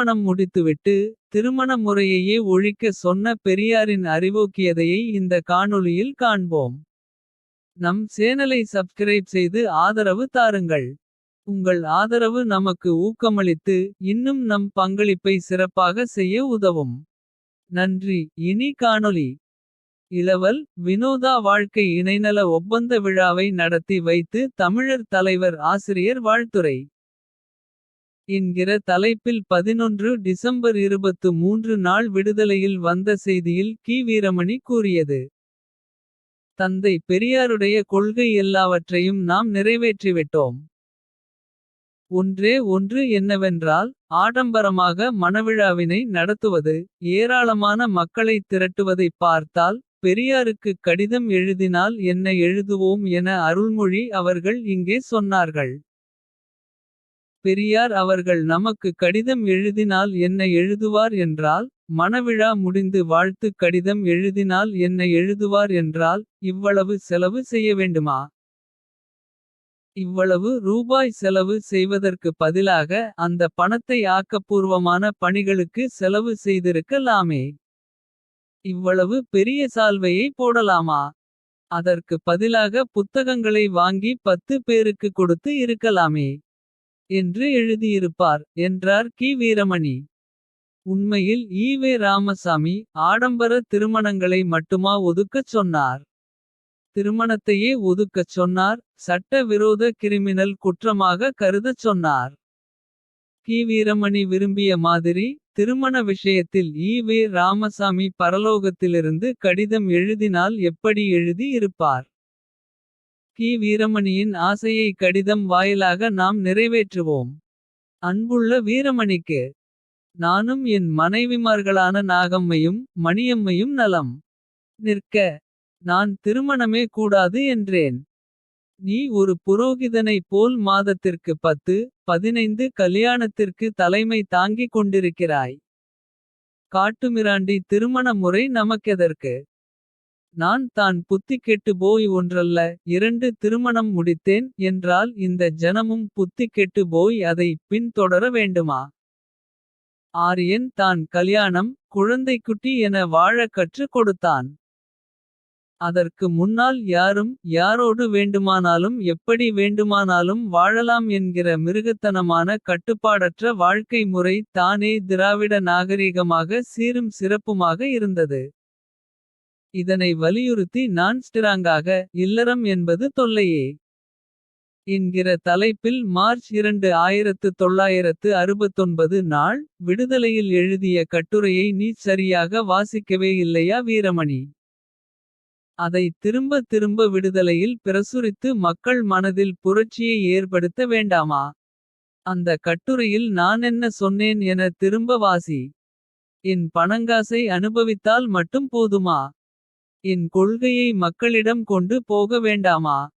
திருமணம் முடித்துவிட்டு. திருமண முறையையே ஒழிக்க சொன்ன பெரியாரின் அறிவோக்கியதையை இந்த காணொளியில் காண்போம். நம் சேனலை சப்ஸ்கிரைப் செய்து ஆதரவு தாருங்கள். உங்கள் ஆதரவு நமக்கு ஊக்கமளித்து. இன்னும் நம் பங்களிப்பை சிறப்பாக செய்ய உதவும். நன்றி இனி காணொளி. இளவல் வினோதா வாழ்க்கை இணைநல ஒப்பந்த விழாவை நடத்தி வைத்து. தமிழர் தலைவர் ஆசிரியர் வாழ்த்துரை. என்கிற தலைப்பில் 11 டிசம்பர் 23 நாள் விடுதலையில் வந்த செய்தியில் கி. வீரமணி கூறியது. தந்தை பெரியாருடைய கொள்கை எல்லாவற்றையும் நாம் நிறைவேற்றிவிட்டோம். ஒன்றே ஒன்று என்னவென்றால். ஆடம்பரமாக மணவிழாவினை நடத்துவது. ஏராளமான மக்களைத் திரட்டுவதைப் பார்த்தால். பெரியாருக்கு கடிதம் எழுதினால் என்ன எழுதுவோம் என அருள்மொழி அவர்கள் இங்கே சொன்னார்கள். பெரியார் அவர்கள் நமக்கு கடிதம் எழுதினால் என்ன எழுதுவார் என்றால். மணவிழா முடிந்து வாழ்த்துக் கடிதம் எழுதினால் என்ன எழுதுவார் என்றால். இவ்வளவு செலவு செய்ய வேண்டுமா இவ்வளவு ரூபாய் செலவு செய்வதற்கு பதிலாக. அந்த பணத்தை ஆக்கப்பூர்வமான பணிகளுக்கு செலவு செய்திருக்கலாமே இவ்வளவு பெரிய சால்வையை போடலாமா. அதற்கு பதிலாக புத்தகங்களை வாங்கி பத்து பேருக்கு கொடுத்து இருக்கலாமே. என்று எழுதியிருப்பார் என்றார் கி. வீரமணி. உண்மையில் ஈ.வே. ராமசாமி. ஆடம்பர திருமணங்களை மட்டுமா ஒதுக்கச் சொன்னார். திருமணத்தையே ஒதுக்கச் சொன்னார். சட்ட விரோத கிரிமினல் குற்றமாக கருதச் சொன்னார். கி. வீரமணி விரும்பிய மாதிரி. திருமண விஷயத்தில் ஈ.வே. ராமசாமி பரலோகத்திலிருந்து கடிதம் எழுதினால் எப்படி எழுதி இருப்பார். கி. வீரமணியின் ஆசையை கடிதம் வாயிலாக நாம் நிறைவேற்றுவோம். அன்புள்ள வீரமணிக்கு. நானும் என் மனைவிமார்களான நாகம்மையும். மணியம்மையும் நலம். நிற்க. நான் திருமணமே கூடாது என்றேன். நீ ஒரு புரோகிதனைப் போல் மாதத்திற்கு 10. 15 கல்யாணத்திற்கு தலைமை தாங்கிக் கொண்டிருக்கிறாய். காட்டுமிராண்டி திருமண முறை நமக்கெதற்கு. நான் தான் புத்திக்கெட்டு போய் ஒன்றல்ல. இரண்டு திருமணம் முடித்தேன் என்றால் இந்த ஜனமும் புத்திக்கெட்டு போய் அதை பின் தொடர வேண்டுமா. ஆரியன் தான் கல்யாணம் குழந்தைக்குட்டி என வாழ கற்றுக் கொடுத்தான். அதற்கு முன்னால் யாரும் யாரோடு வேண்டுமானாலும் எப்படி வேண்டுமானாலும் வாழலாம் என்கிற மிருகத்தனமான கட்டுப்பாடற்ற வாழ்க்கை முறை தானே திராவிட நாகரீகமாக சீரும் சிறப்புமாக இருந்தது. இதனை வலியுறுத்தி நான் ஸ்டிராங்காக இல்லறம் என்பது தொல்லையே. என்கிற தலைப்பில் மார்ச் 2 1969 நாள். விடுதலையில் எழுதிய கட்டுரையை நீ சரியாக வாசிக்கவே இல்லையா வீரமணி. அதை திரும்ப திரும்ப விடுதலையில் பிரசுரித்து மக்கள் மனதில் புரட்சியை ஏற்படுத்த வேண்டாமா. அந்த கட்டுரையில் நான் என்ன சொன்னேன் என திரும்ப வாசி. என் பணங்காசை அனுபவித்தால் மட்டும் போதுமா. என் கொள்கையை மக்களிடம் கொண்டு போக வேண்டாமா.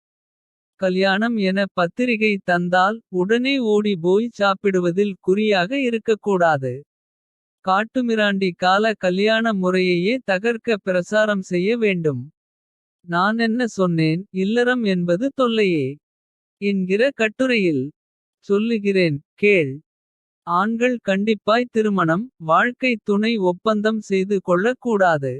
கல்யாணம் என பத்திரிகை தந்தால் உடனே ஓடி போய் சாப்பிடுவதில் குறியாக இருக்கக்கூடாது. காட்டுமிராண்டி கால கல்யாண முறையையே தகர்க்க பிரசாரம் செய்ய வேண்டும். நான் என்ன சொன்னேன் இல்லறம் என்பது தொல்லையே. என்கிற கட்டுரையில் சொல்லுகிறேன் கேள். ஆண்கள் கண்டிப்பாய் திருமணம் வாழ்க்கை துணை ஒப்பந்தம் செய்து கொள்ளக் கூடாது.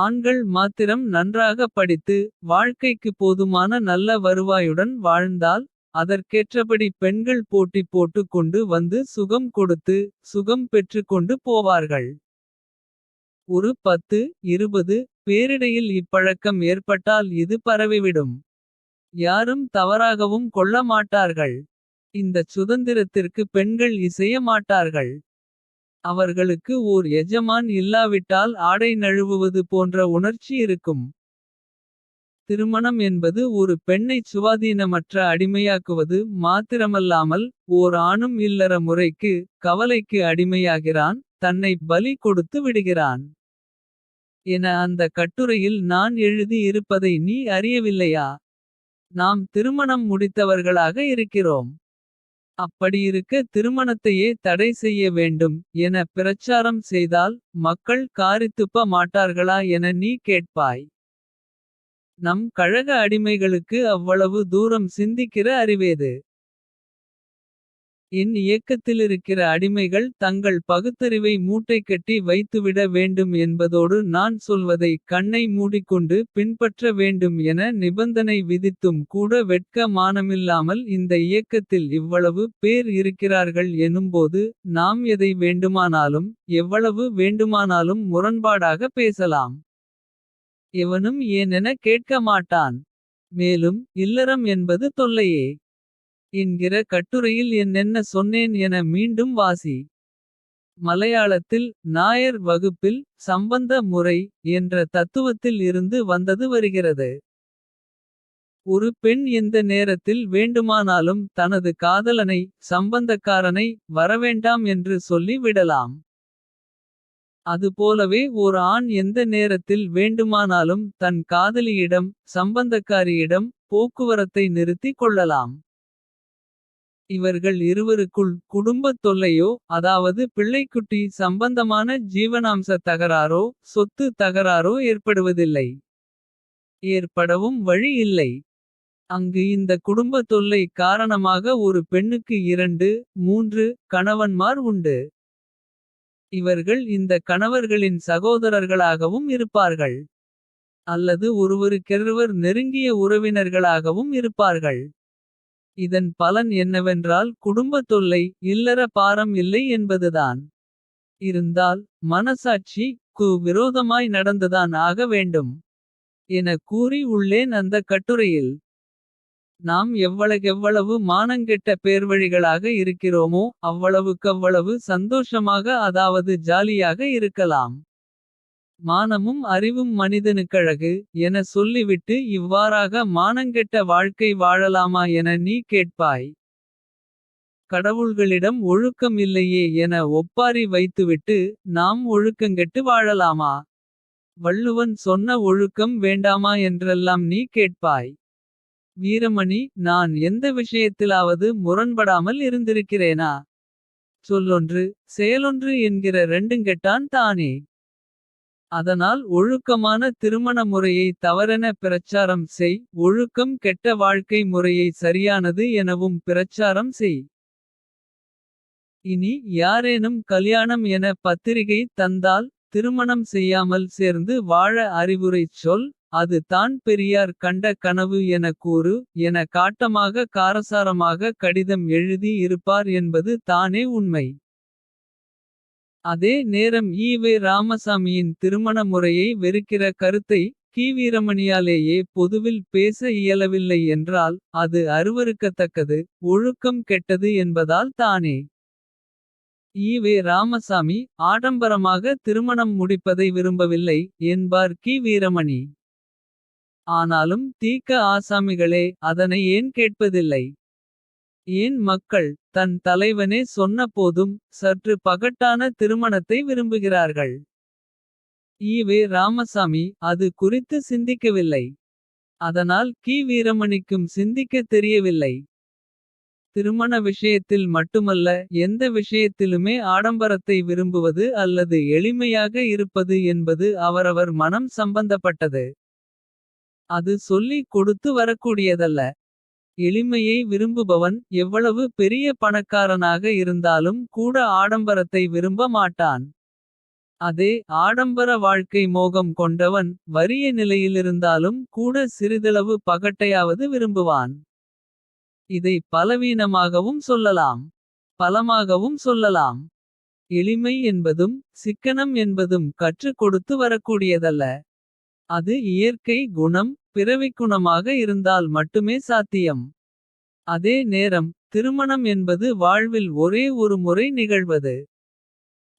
ஆண்கள் மாத்திரம் நன்றாக படித்து வாழ்க்கைக்கு போதுமான நல்ல வருவாயுடன் வாழ்ந்தால். அதற்கேற்றபடி பெண்கள் போட்டி போட்டுக் கொண்டு வந்து சுகம் கொடுத்து. சுகம் பெற்றுக்கொண்டு போவார்கள். ஒரு 10 20 பேரிடையில் இப்பழக்கம் ஏற்பட்டால் இது பரவிவிடும். யாரும் தவறாகவும் கொள்ள மாட்டார்கள். இந்தச் சுதந்திரத்திற்கு பெண்கள் இசைய மாட்டார்கள். அவர்களுக்கு ஓர் எஜமான் இல்லாவிட்டால் ஆடை நழுவுவது போன்ற உணர்ச்சி இருக்கும். திருமணம் என்பது ஒரு பெண்ணைச் சுவாதீனமற்ற அடிமையாக்குவது மாத்திரமல்லாமல். ஓர் ஆணும் இல்லற முறைக்கு கவலைக்கு அடிமையாகிறான். தன்னை பலி கொடுத்து விடுகிறான். என அந்த கட்டுரையில் நான் எழுதி இருப்பதை நீ அறியவில்லையா. நாம் திருமணம் முடித்தவர்களாக இருக்கிறோம். அப்படியிருக்க திருமணத்தையே தடை செய்ய வேண்டும். என பிரச்சாரம் செய்தால் மக்கள் காரித்துப்ப மாட்டார்களா என நீ கேட்பாய். நம் கழக அடிமைகளுக்கு அவ்வளவு தூரம் சிந்திக்கிற அறிவேது. என் இயக்கத்திலிருக்கிற அடிமைகள் தங்கள் பகுத்தறிவை மூட்டைக்கட்டி வைத்துவிட வேண்டும் என்பதோடு நான் சொல்வதை கண்ணை மூடிக்கொண்டு பின்பற்ற வேண்டும் என நிபந்தனை விதித்தும் கூட வெட்க மானமில்லாமல் இந்த இயக்கத்தில் இவ்வளவு பேர் இருக்கிறார்கள் எனும்போது நாம் எதை வேண்டுமானாலும் எவ்வளவு வேண்டுமானாலும் முரண்பாடாக பேசலாம். எவனும் ஏனென கேட்க மாட்டான். மேலும் இல்லறம் என்பது தொல்லையே. என்கிற கட்டுரையில் என்னென்ன சொன்னேன் என மீண்டும் வாசி. மலையாளத்தில் நாயர் வகுப்பில் சம்பந்த முறை என்ற தத்துவத்தில் இருந்து வந்தது வருகிறது. ஒரு பெண் எந்த நேரத்தில் வேண்டுமானாலும் தனது காதலனை. சம்பந்தக்காரனை வரவேண்டாம் என்று சொல்லி விடலாம். அதுபோலவே ஓர் ஆண் எந்த நேரத்தில் வேண்டுமானாலும் தன் காதலியிடம். சம்பந்தக்காரியிடம் போக்குவரத்தை நிறுத்திக் கொள்ளலாம். இவர்கள் இருவருக்குள் குடும்பத் தொல்லையோ அதாவது பிள்ளைக்குட்டி சம்பந்தமான ஜீவனாம்ச தகராறோ சொத்து தகராறோ ஏற்படுவதில்லை. ஏற்படவும் வழி இல்லை. அங்கு இந்த குடும்ப தொல்லை காரணமாக ஒரு பெண்ணுக்கு இரண்டு. மூன்று கணவன்மார் உண்டு. இவர்கள் இந்த கணவர்களின் சகோதரர்களாகவும் இருப்பார்கள். அல்லது ஒருவருக்கெருவர் நெருங்கிய உறவினர்களாகவும் இருப்பார்கள். இதன் பலன் என்னவென்றால் குடும்பத் தொல்லை. இல்லற பாரம் இல்லை என்பதுதான். இருந்தால் மனசாட்சி கு விரோதமாய் நடந்துதான் ஆக வேண்டும். என கூறி உள்ளேன் அந்த கட்டுரையில். நாம் எவ்வளகெவ்வளவு மானங்கெட்ட பேர்வழிகளாக இருக்கிறோமோ. அவ்வளவுக்கவ்வளவு சந்தோஷமாக அதாவது ஜாலியாக இருக்கலாம். மானமும் அறிவும் மனிதனுக்கழகு. என சொல்லிவிட்டு இவ்வாறாக மானங்கெட்ட வாழ்க்கை வாழலாமா என நீ கேட்பாய். கடவுள்களிடம் ஒழுக்கம் இல்லையே என ஒப்பாரி வைத்துவிட்டு. நாம் ஒழுக்கங்கெட்டு வாழலாமா. வள்ளுவன் சொன்ன ஒழுக்கம் வேண்டாமா என்றெல்லாம் நீ கேட்பாய். வீரமணி நான் எந்த விஷயத்திலாவது முரண்படாமல் இருந்திருக்கிறேனா. சொல்லொன்று செயலொன்று என்கிற ரெண்டுங்கெட்டான் தானே. அதனால் ஒழுக்கமான திருமண முறையை தவறென பிரச்சாரம் செய். ஒழுக்கம் கெட்ட வாழ்க்கை முறையை சரியானது எனவும் பிரச்சாரம் செய். இனி யாரேனும் கல்யாணம் என பத்திரிகை தந்தால். திருமணம் செய்யாமல் சேர்ந்து வாழ அறிவுரை சொல். அது தான் பெரியார் கண்ட கனவு என கூறு. என காட்டமாக காரசாரமாக கடிதம் எழுதி இருப்பார் என்பது தானே உண்மை. அதே நேரம் ஈ.வே ராமசாமியின் திருமண முறையை வெறுக்கிற கருத்தை. கீவீரமணியாலேயே பொதுவில் பேச இயலவில்லை என்றால். அது அருவருக்கத்தக்கது ஒழுக்கம் கெட்டது என்பதால் தானே. ஈ.வே ராமசாமி ஆடம்பரமாக திருமணம் முடிப்பதை விரும்பவில்லை. என்பார் கி. வீரமணி. ஆனாலும் தீக்க ஆசாமிகளே அதனை ஏன் கேட்பதில்லை. ஏன் மக்கள் தன் தலைவனே சொன்ன போதும். சற்று பகட்டான திருமணத்தை விரும்புகிறார்கள். ஈ.வே ராமசாமி அது குறித்து சிந்திக்கவில்லை. அதனால் கி. வீரமணிக்கும் சிந்திக்கத் தெரியவில்லை. திருமண விஷயத்தில் மட்டுமல்ல எந்த விஷயத்திலுமே ஆடம்பரத்தை விரும்புவது அல்லது எளிமையாக இருப்பது என்பது அவரவர் மனம் சம்பந்தப்பட்டது. அது சொல்லிக் கொடுத்து வரக்கூடியதல்ல. எளிமையை விரும்புபவன் எவ்வளவு பெரிய பணக்காரனாக இருந்தாலும் கூட ஆடம்பரத்தை விரும்ப மாட்டான். அதே ஆடம்பர வாழ்க்கை மோகம் கொண்டவன் வறிய நிலையிலிருந்தாலும் கூட சிறிதளவு பகட்டையாவது விரும்புவான். இதை பலவீனமாகவும் சொல்லலாம். பலமாகவும் சொல்லலாம். எளிமை என்பதும் சிக்கனம் என்பதும் கற்றுக் கொடுத்து வரக்கூடியதல்ல. அது இயற்கை குணம் பிறவிக்குணமாக இருந்தால் மட்டுமே சாத்தியம். அதே நேரம் திருமணம் என்பது வாழ்வில் ஒரே ஒரு முறை நிகழ்வது.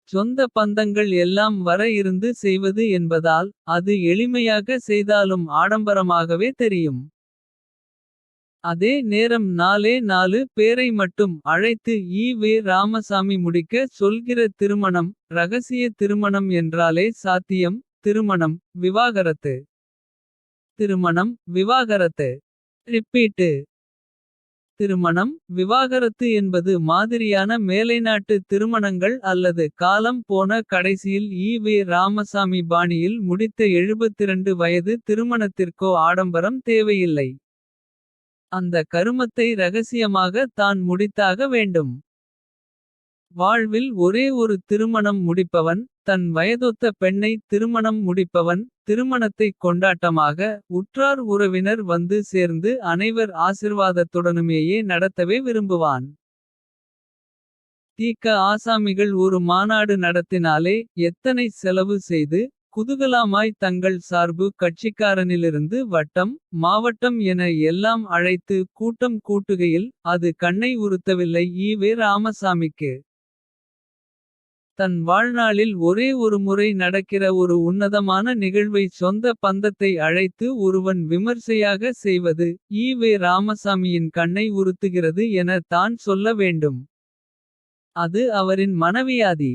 சொந்த பந்தங்கள் எல்லாம் வர இருந்து செய்வது என்பதால். அது எளிமையாக செய்தாலும் ஆடம்பரமாகவே தெரியும். அதே நேரம் நாலே நாலு பேரை மட்டும் அழைத்து ஈ வே ராமசாமி முடிக்க சொல்கிற திருமணம். ரகசிய திருமணம் என்றாலே சாத்தியம் திருமணம் விவாகரத்து. திருமணம் விவாகரத்து ரிப்பீட்டு. திருமணம் விவாகரத்து என்பது மாதிரியான மேலைநாட்டு திருமணங்கள் அல்லது காலம் போன கடைசியில் ஈ.வே ராமசாமி பாணியில் முடித்த 72 வயது திருமணத்திற்கோ ஆடம்பரம் தேவையில்லை. அந்த கருமத்தை ரகசியமாக தான் முடித்தாக வேண்டும். வாழ்வில் ஒரே ஒரு திருமணம் முடிப்பவன். தன் வயதொத்த பெண்ணை திருமணம் முடிப்பவன். திருமணத்தைக் கொண்டாட்டமாக உற்றார் உறவினர் வந்து சேர்ந்து. அனைவர் ஆசிர்வாதத்துடனுமேயே நடத்தவே விரும்புவான். தீக்க ஆசாமிகள் ஒரு மாநாடு நடத்தினாலே. எத்தனை செலவு செய்து குதுகலாமாய் தங்கள் சார்பு. கட்சிக்காரனிலிருந்து வட்டம் மாவட்டம் என எல்லாம் அழைத்து. கூட்டம் கூட்டுகையில் அது கண்ணை உறுத்தவில்லை ஈ.வே. ராமசாமிக்கு. தன் வாழ்நாளில் ஒரே ஒரு முறை நடக்கிற ஒரு உன்னதமான நிகழ்வை. சொந்த பந்தத்தை அழைத்து ஒருவன் விமர்சையாக செய்வது. ஈ.வே. ராமசாமியின் கண்ணை உறுத்துகிறது என தான் சொல்ல வேண்டும். அது அவரின் மனவியாதி.